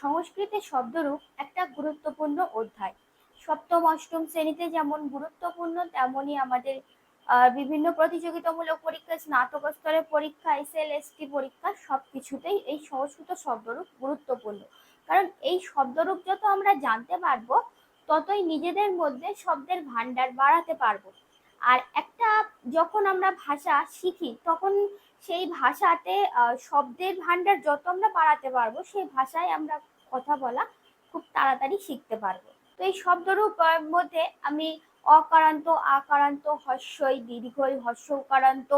সংস্কৃতের শব্দরূপ একটা গুরুত্বপূর্ণ অধ্যায়। সপ্তম, অষ্টম শ্রেণীতে যেমন গুরুত্বপূর্ণ, তেমনই আমাদের বিভিন্ন প্রতিযোগিতামূলক পরীক্ষা, স্নাতক স্তরের পরীক্ষা এসএলএসটি পরীক্ষা সব কিছুতেই এই সংস্কৃত শব্দরূপ গুরুত্বপূর্ণ। কারণ এই শব্দরূপ যত আমরা জানতে পারব, ততই নিজেদের মধ্যে শব্দের ভান্ডার বাড়াতে পারব। আর একটা যখন আমরা ভাষা শিখি, তখন সেই ভাষাতে শব্দের ভান্ডার যত আমরা বাড়াতে পারব, সেই ভাষায় আমরা কথা বলা খুব তাড়াতাড়ি শিখতে পারব। তো এই শব্দরূপ মধ্যে আমি অকারান্ত, আকারান্ত, হস্যই, দীর্ঘই, হস্য উকারান্ত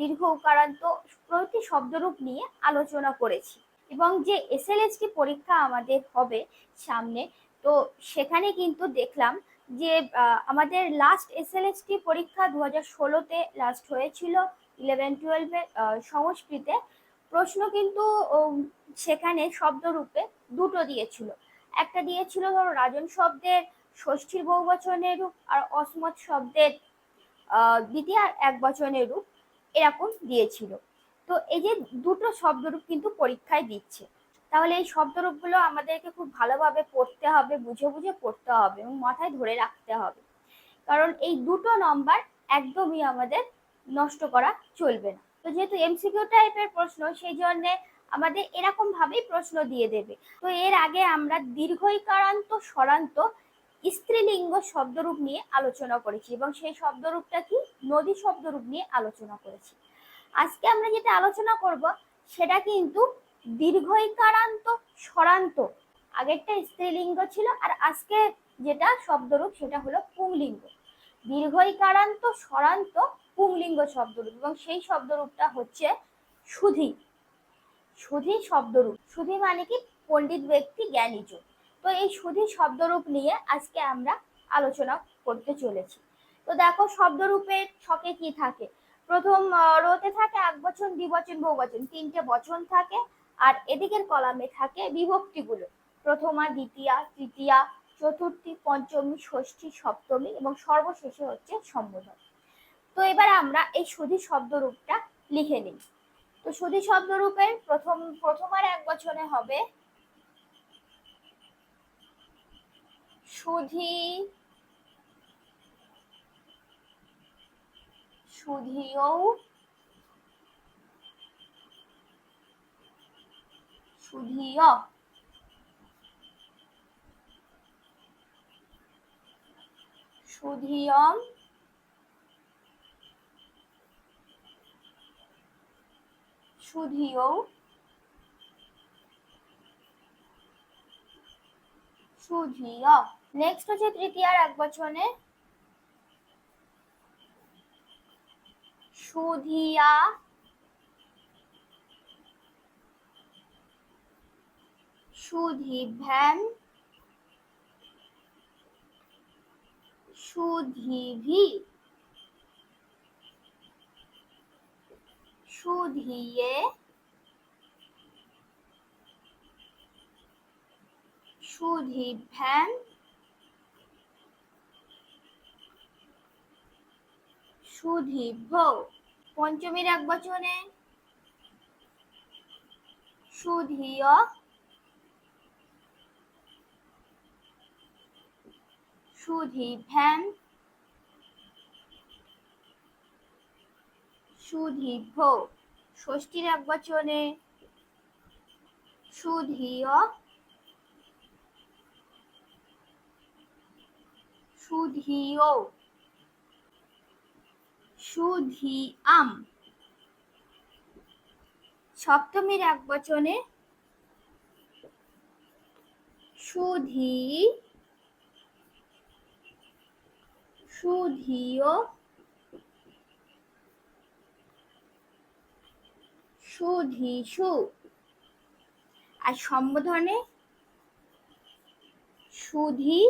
দীর্ঘ উকারান্ত প্রতি শব্দরূপ নিয়ে আলোচনা করেছি। এবং যে এসএলএসটি পরীক্ষা আমাদের হবে সামনে, তো সেখানে কিন্তু দেখলাম যে আমাদের লাস্ট এসএলএসটি পরীক্ষা দু হাজার ষোলোতে লাস্ট হয়েছিল ইলেভেন টুয়েলভে সংস্কৃতে। প্রশ্ন কিন্তু সেখানে শব্দরূপে দুটো দিয়েছিল। একটা দিয়েছিল ধরো রাজন শব্দের, ষষ্ঠীর বহুবচনের রূপ, আর অসমত শব্দের দ্বিতীয় আর এক বচনের রূপ, এরকম দিয়েছিল। তো এই যে দুটো শব্দরূপ কিন্তু পরীক্ষায় দিচ্ছে। তাহলে এই শব্দরূপগুলো আমাদেরকে খুব ভালোভাবে পড়তে হবে, বুঝে বুঝে পড়তে হবে এবং মাথায় ধরে রাখতে হবে। কারণ এই দুটো নম্বর একদমই আমাদের নষ্ট করা চলবে না। তো যেহেতু এমসিকিউ টাইপের প্রশ্ন, সেই জন্য আমাদের এরকম ভাবেই প্রশ্ন দিয়ে দেবে। তো এর আগে আমরা দীর্ঘইকারান্ত, স্বরান্ত, স্ত্রীলিঙ্গ শব্দরূপ নিয়ে আলোচনা করেছি এবং সেই শব্দরূপটা কি? নদী শব্দরূপ নিয়ে আলোচনা করেছি। আজকে আমরা যেটা আলোচনা করব, সেটা কিন্তু দীর্ঘইকারান্ত স্বরান্ত। আগেরটা স্ত্রীলিঙ্গ ছিল আর আজকে যেটা শব্দরূপ সেটা হলো পুংলিঙ্গ। দীর্ঘইকারান্ত স্বরান্ত, পুংলিঙ্গ শব্দরূপ এবং সেই শব্দরূপটা হচ্ছে সুধি। সুধি শব্দরূপ। সুধি মানে কি? পণ্ডিত ব্যক্তি জ্ঞানীজন তো এই সুধি শব্দরূপ নিয়ে আজকে আমরা আলোচনা করতে চলেছি। তো দেখো শব্দরূপে ছকে কি থাকে? প্রথম রোতে থাকে এক বচন, দ্বিবচন, বহুবচন। তিনটে বচন থাকে। আর এদিকের কলামে থাকে বিভক্তিগুলো। প্রথমা, দ্বিতীয়া, তৃতীয়া, চতুর্থী, পঞ্চমী, ষষ্ঠী, সপ্তমী এবং সর্বশেষে হচ্ছে সম্বোধন। তো এবার আমরা এই সুধি শব্দরূপটা লিখে নিই। তো সুধি শব্দরূপের প্রথম, প্রথমার এক বছরে হবে, সুধি সুধিও সুধিয় সুধিয়ম সুধিও সুধিয় নেক্সট হচ্ছে তৃতীয়ার এক বচনে সুধিয়া সুধিভ্যাম সুধিভি সুধিয়ে সুধিভ্যাম সুধিভ পঞ্চমীর এক বচনে সুধিয় সুধিভ্যাম সুধিভ ষষ্ঠীর এক বচনে সুধিয় সুধিও সুধিয়াম সপ্তমীর এক বচনে সুধি সুধিও। সুধিসু। আর সম্বোধনে সুধি।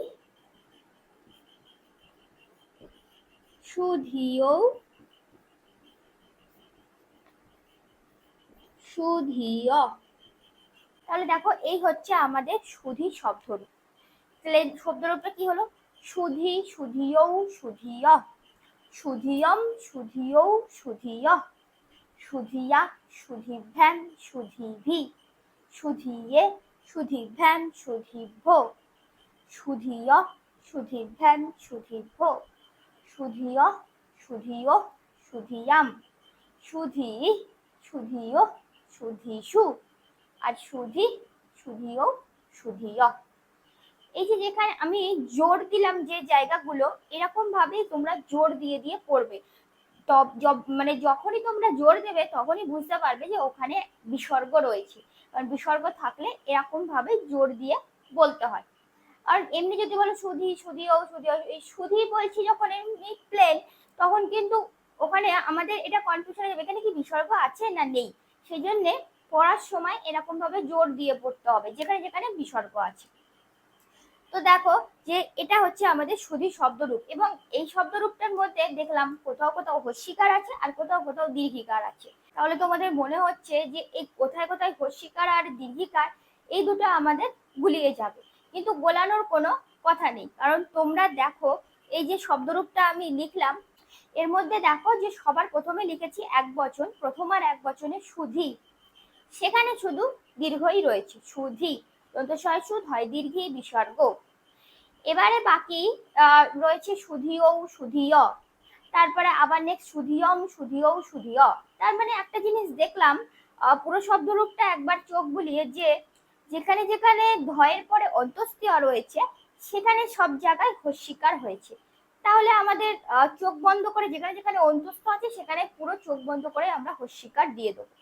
সুধিও। সুধিয় তাহলে দেখো, এই হচ্ছে আমাদের সুধি শব্দরূপ তাহলে শব্দরূপটা কি হলো? সুধি সুধিও সুধিয়। সুধিয়ম সুধিও সুধিয়। সুধিয়া সুধিভ্যাম সুধিভি। সুধিয়ে সুধিভ্যাম সুধিভ্য। সুধিয় সুধিভ্যাম সুধিভ্য। সুধিয় সুধিয় সুধিয়াম। সুধি সুধিয় সুধিষু। আর সুধি সুধিও সুধিয়। এই যে যেখানে আমি জোর দিলাম যে জায়গাগুলো, এরকম ভাবেই তোমরা জোর দিয়ে দিয়ে পড়বে। মানে যখনই তোমরা জোর দেবে, তখনই বুঝতে পারবে যে ওখানে বিসর্গ রয়েছে। কারণ বিসর্গ থাকলে এরকম ভাবে জোর দিয়ে বলতে হয়। আর এমনি যদি বলো সুধি সুধিও সুধিও এই সুধি বলছি যখন এমনি প্লেন তখন কিন্তু ওখানে আমাদের এটা কনফিউশন যাবে, এখানে কি বিসর্গ আছে না নেই? সেই জন্যে পড়ার সময় এরকম ভাবে জোর দিয়ে পড়তে হবে, যেখানে যেখানে বিসর্গ আছে। তো দেখো যে এটা হচ্ছে আমাদের সুধি শব্দরূপ এবং এই শব্দরূপটার মধ্যে দেখলাম কোথাও কোথাও হস্যিকার আছে আর কোথাও কোথাও দীর্ঘিকার আছে। তাহলে তোমাদের মনে হচ্ছে যে এই কোথায় কোথায় হস্যিকার আর দীর্ঘিকার, এই দুটো আমাদের গুলিয়ে যাবে। কিন্তু গোলানোর কোনো কথা নেই, কারণ তোমরা দেখো এই যে শব্দরূপটা আমি লিখলাম, এর মধ্যে দেখো যে সবার প্রথমে লিখেছি এক বচন, প্রথম আর এক বচনে সুধি। সেখানে শুধু দীর্ঘই রয়েছে, সুধি। দন্তস্বয় সুদ হয় দীর্ঘী বিসর্গ। এবারে বাকি রয়েছে সুধিও সুধিয়। তারপরে আবার নেক্সট সুধিয়ম সুধিও সুধিয়। তার মানে একটা জিনিস দেখলাম পুরো শব্দরূপটা একবার চোখ বুলিয়ে যে যেখানে যেখানে ধয়ের পরে অন্তস্তীয় রয়েছে, সেখানে সব জায়গায় হস্যিকার হয়েছে। তাহলে আমাদের চোখ বন্ধ করে যেখানে যেখানে অন্তস্থ আছে, সেখানে পুরো চোখ বন্ধ করে আমরা হস্যিকার দিয়ে দেবো।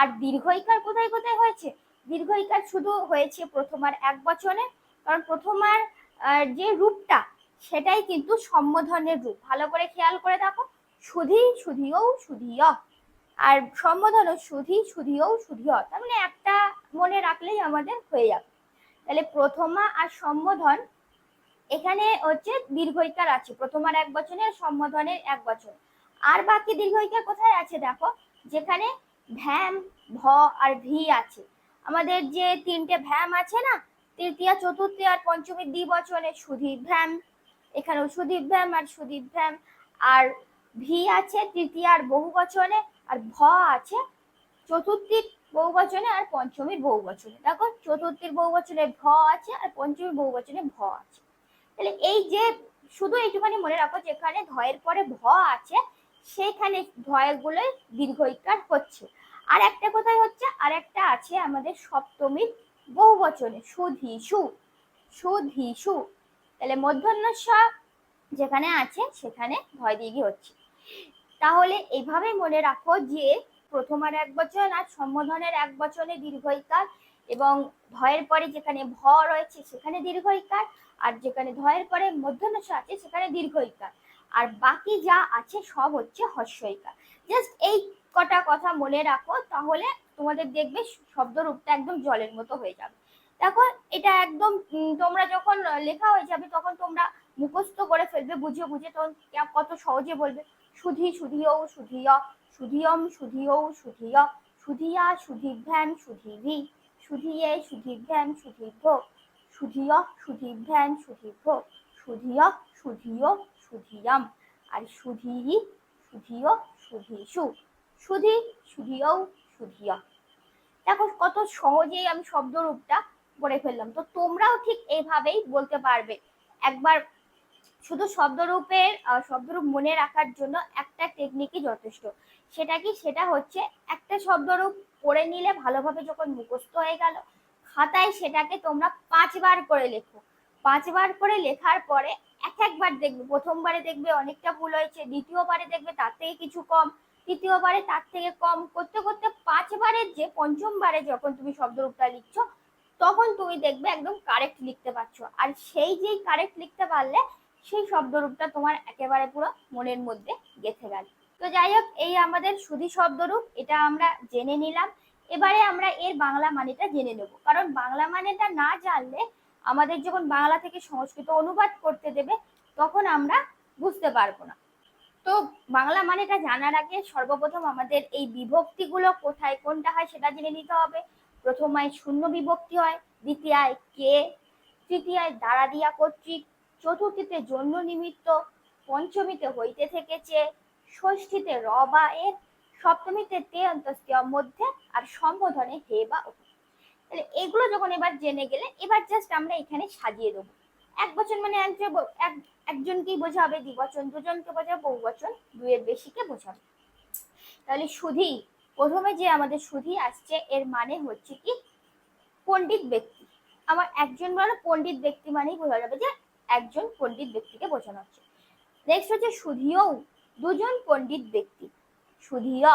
আর দীর্ঘইকার কোথায় কোথায় হয়েছে? দীর্ঘইকার শুধু হয়েছে প্রথমার এক বচনে, কারণ প্রথমার যে রূপটা, সেটাই কিন্তু সম্বোধনের রূপ। ভালো করে খেয়াল করে দেখো। সুধি সুধিও সুধিয়। আর সম্বোধনও সুধি সুধিও সুধিয়। তার মানে একটা মনে রাখলেই আমাদের হয়ে যাবে। তাহলে প্রথমা আর সম্বোধন এখানে হচ্ছে দীর্ঘইকার আছে। প্রথমার এক আর সম্বোধনের এক বছর আর বাকি দীর্ঘইকার কোথায় আছে দেখো? যেখানে ভ্যাম, ভ আর ভি আছে। আমাদের যে তিনটে ভ্যাম আছে না তৃতীয়, চতুর্থী আর পঞ্চমী দ্বিবচনে সুধীভ্যাম এখানেও সুধীভ্যাম আর সুধীভ্যাম আর ভি আছে তৃতীয় আর বহু বচনে আর ভ আছে চতুর্থীর বহু বচনে আর পঞ্চমীর বহু বচনে দেখো, চতুর্থীর বহু বচনে ভ আছে আর পঞ্চমীর বহু বচনে ভ আছে। তাহলে এই যে শুধু এইটুখানি মনে রাখো, যেখানে ধয়ের পরে ভ আছে, সেখানে ধয়গুলো দীর্ঘইকার হচ্ছে। আর একটা কোথায় হচ্ছে? আর একটা আছে আমাদের সপ্তমীর বহু বচনে সুধিসু সুধিসু তাহলে মধ্যাহ্ন যেখানে আছে, সেখানে ভয় দিঘি হচ্ছে। তাহলে এইভাবে মনে রাখো যে প্রথম আর এক বচন আর সম্বোধনের এক বচনে দীর্ঘইকার এবং ধয়ের পরে যেখানে ভ রয়েছে, সেখানে দীর্ঘইকার। আর যেখানে ধয়ের পরে মধ্যাহ্ন আছে, সেখানে দীর্ঘইকার। আর বাকি যা আছে, সব হচ্ছে হস্যইকার। জাস্ট এই কটা কথা মনে রাখো, তাহলে তোমাদের দেখবে শব্দরূপটা একদম জলের মতো হয়ে যাবে। দেখো, এটা একদম তোমরা যখন লেখা হয়ে যাবে, তখন তোমরা মুখস্থ করে ফেলবে বুঝে বুঝে তখন কত সহজে বলবে। সুধি সুধিও সুধিয়, সুধিয়ম সুধিও সুধিয়, সুধিয়া সুধিভ্যাম সুধিভি, সুধিয়ে সুধিভ্যাম সুধিভ্য, সুধিয় সুধিভ্যাম সুধিভ্য, সুধিয় সুধিও সুধিয়াম, আর সুধিহি সুধিও সুধিষু, সুধি সুধিও সুধিয় দেখো কত সহজেই আমি শব্দরূপটা পড়ে ফেললাম। তো তোমরাও ঠিক এইভাবেই বলতে পারবে। একবার শুধু শব্দরূপের শব্দরূপ মনে রাখার জন্য একটা টেকনিকই যথেষ্ট। সেটা কি? সেটা হচ্ছে একটা শব্দরূপ পড়ে নিলে ভালোভাবে যখন মুখস্থ হয়ে গেল, খাতায় সেটাকে তোমরা পাঁচবার করে লেখো। পাঁচবার করে লেখার পরে এক একবার দেখবে। প্রথমবারে দেখবে অনেকটা ভুল হয়েছে, দ্বিতীয়বারে দেখবে তার থেকে কিছু কম। তৃতীয়বারে তার থেকে কম করতে করতে পাঁচবারের যে পঞ্চমবারে যখন তুমি শব্দরূপটা লিখছো, তখন তুমি দেখবে একদম কারেক্ট লিখতে পারছ। আর সেই যেই কারেক্ট লিখতে পারলে, সেই শব্দরূপটা তোমার একেবারে পুরো মনের মধ্যে গেঁথে গেল। তো যাই হোক, এই আমাদের সুধি শব্দরূপ, এটা আমরা জেনে নিলাম। এবারে আমরা এর বাংলা মানেটা জেনে নেব। কারণ বাংলা মানেটা না জানলে আমাদের যখন বাংলা থেকে সংস্কৃত অনুবাদ করতে দেবে, তখন আমরা বুঝতে পারব না। তো বাংলা মানেটা জানার আগে সর্বপ্রথম আমাদের এই বিভক্তিগুলো কোথায়, কোনটা হয় সেটা জেনে নিতে হবে। প্রথমায় শূন্য বিভক্তি হয়, দ্বিতীয়ায় কে, তৃতীয়ায় দ্বারা দিয়া কর্তৃক, চতুর্থীতে জন্য নিমিত্ত, পঞ্চমীতে হইতে থেকেছে, ষষ্ঠীতে র বা এর সপ্তমীতে তে অন্তস্তীয় মধ্যে আর সম্বোধনে হে বা তাহলে এগুলো যখন এবার জেনে গেলে এবার জাস্ট আমরা এখানে সাজিয়ে দেবো। এক বচন মানে এক, একজনকেই বোঝাবে দ্বিবচন দুজনকে বোঝাবে, বহু বচন দুয়ের বেশিকে বোঝাবে। তাহলে সুধী, প্রথমে যে আমাদের সুধি আসছে, এর মানে হচ্ছে কি? পণ্ডিত ব্যক্তি। আমার একজন বলো পণ্ডিত ব্যক্তি মানেই বোঝা যাবে যে একজন পণ্ডিত ব্যক্তিকে বোঝানো হচ্ছে। নেক্সট হচ্ছে সুধীয় দুজন পণ্ডিত ব্যক্তি। সুধীয়,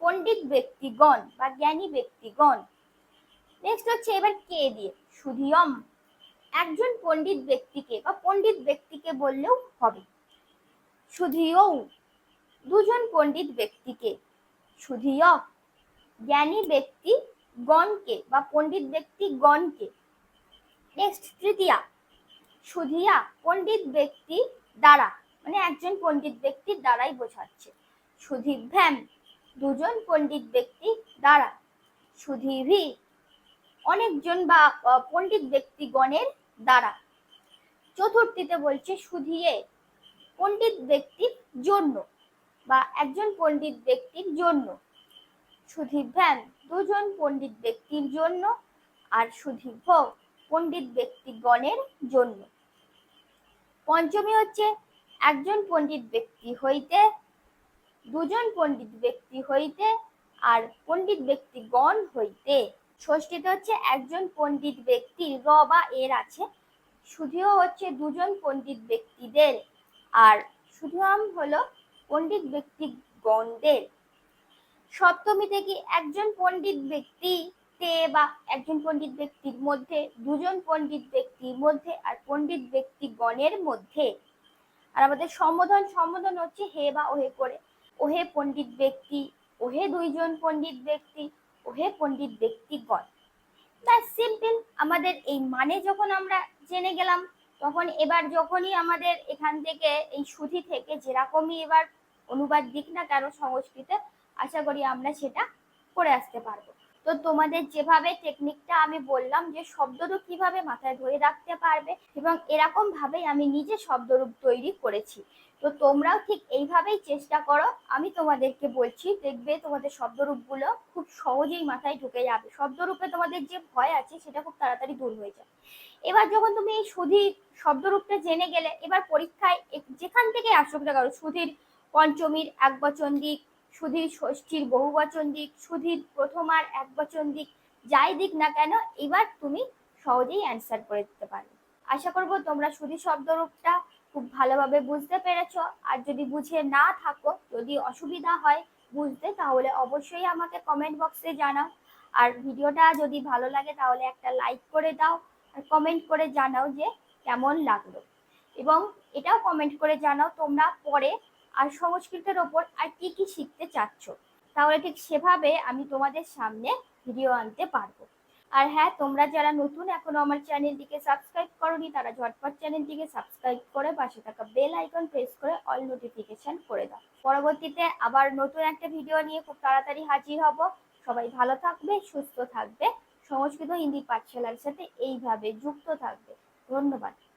পণ্ডিত ব্যক্তিগণ বা জ্ঞানী ব্যক্তিগণ। নেক্সট হচ্ছে এবার কে দিয়ে? সুধিয়ম। একজন পণ্ডিত ব্যক্তিকে বা পণ্ডিত ব্যক্তিকে বললেও হবে। সুধিও দুজন পণ্ডিত ব্যক্তিকে, সুধিয় জ্ঞানী ব্যক্তি গণকে বা পণ্ডিত ব্যক্তি গণকে নেক্সট তৃতীয়া, সুধিয়া পণ্ডিত ব্যক্তি দ্বারা মানে একজন পণ্ডিত ব্যক্তির দ্বারাই বোঝাচ্ছে। সুধিভ্যাম দুজন পণ্ডিত ব্যক্তি দ্বারা, সুধীভি অনেকজন বা পণ্ডিত ব্যক্তিগণের দ্বারা চতুর্থীতে বলছে, সুধিয়ে, পণ্ডিত ব্যক্তির জন্য বা একজন পণ্ডিত ব্যক্তির জন্য। সুধিভ্যাম দুজন পণ্ডিত ব্যক্তির জন্য আর সুধিভ পণ্ডিত ব্যক্তিগণের জন্য। পঞ্চমী হচ্ছে, একজন পণ্ডিত ব্যক্তি হইতে, দুজন পণ্ডিত ব্যক্তি হইতে আর পণ্ডিত ব্যক্তিগণ হইতে। ষষ্ঠীতে হচ্ছে একজন পণ্ডিত ব্যক্তি র বা এর আছে। শুধুও হচ্ছে দুজন পণ্ডিত ব্যক্তিদের। আর শুধুয়াম হলো পণ্ডিত ব্যক্তিগণদের। সপ্তমীতে কি একজন পণ্ডিত ব্যক্তি তে বা একজন পণ্ডিত ব্যক্তির মধ্যে, দুজন পণ্ডিত ব্যক্তির মধ্যে আর পণ্ডিত ব্যক্তিগণের মধ্যে? আর আমাদের সম্বোধন সম্বোধন হচ্ছে হে বা ওহে করে। ওহে পণ্ডিত ব্যক্তি, ওহে দুইজন পণ্ডিত ব্যক্তি ওহে পণ্ডিত ব্যক্তিগণ। বা সিম্পল আমাদের এই মানে যখন আমরা জেনে গেলাম, তখন এবার যখনই আমাদের এখান থেকে এই সুধি থেকে যেরকমই এবার অনুবাদ দিক না কেন সংস্কৃতে, আশা করি আমরা সেটা করে আসতে পারব। তো তোমাদের যেভাবে টেকনিকটা আমি বললাম যে শব্দরূপ কীভাবে মাথায় ধরে রাখতে পারবে এবং এরকম ভাবেই আমি নিজে শব্দরূপ তৈরি করেছি। তো তোমরাও ঠিক এইভাবেই চেষ্টা করো। আমি তোমাদেরকে বলছি, দেখবে তোমাদের শব্দরূপগুলো খুব সহজেই মাথায় ঢুকে যাবে। শব্দরূপে তোমাদের যে ভয় আছে সেটা খুব তাড়াতাড়ি দূর হয়ে যাবে এবার যখন তুমি এই সুধি শব্দরূপটা জেনে গেলে, এবার পরীক্ষায় যেখান থেকে আসুক না কারও সুধীর পঞ্চমীর এক বচন দিক সুধীর ষষ্ঠীর বহু বচন দিক, সুধীর প্রথমার এক বচন দিক, যাই দিক না কেন, এবার তুমি সহজেই অ্যান্সার করে দিতে পারবে। আশা করব তোমরা সুধী শব্দরূপটা খুব ভালোভাবে বুঝতে পেরেছ। আর যদি বুঝে না থাকো, যদি অসুবিধা হয় বুঝতে, তাহলে অবশ্যই আমাকে কমেন্ট বক্সে জানাও। আর ভিডিওটা যদি ভালো লাগে, তাহলে একটা লাইক করে দাও। আর কমেন্ট করে জানাও যে কেমন লাগল। এবং এটাও কমেন্ট করে জানাও তোমরা পরে আর সংস্কৃতের ওপর আর কি কি শিখতে চাচ্ছ? তাহলে ঠিক সেভাবে আমি তোমাদের সামনে ভিডিও আনতে পারব। আর হ্যাঁ তোমরা যারা নতুন এখনও আমার চ্যানেলটিকে সাবস্ক্রাইব করনি, তারা ঝটপট চ্যানেলটিকে সাবস্ক্রাইব করে পাশে থাকা বেল আইকন প্রেস করে অল নোটিফিকেশন করে দাও। পরবর্তীতে আবার নতুন একটা ভিডিও নিয়ে খুব তাড়াতাড়ি হাজির হব। সবাই ভালো থাকবে, সুস্থ থাকবে। সংস্কৃত হিন্দি পাঠশালার সাথে এইভাবে যুক্ত থাকবে। ধন্যবাদ।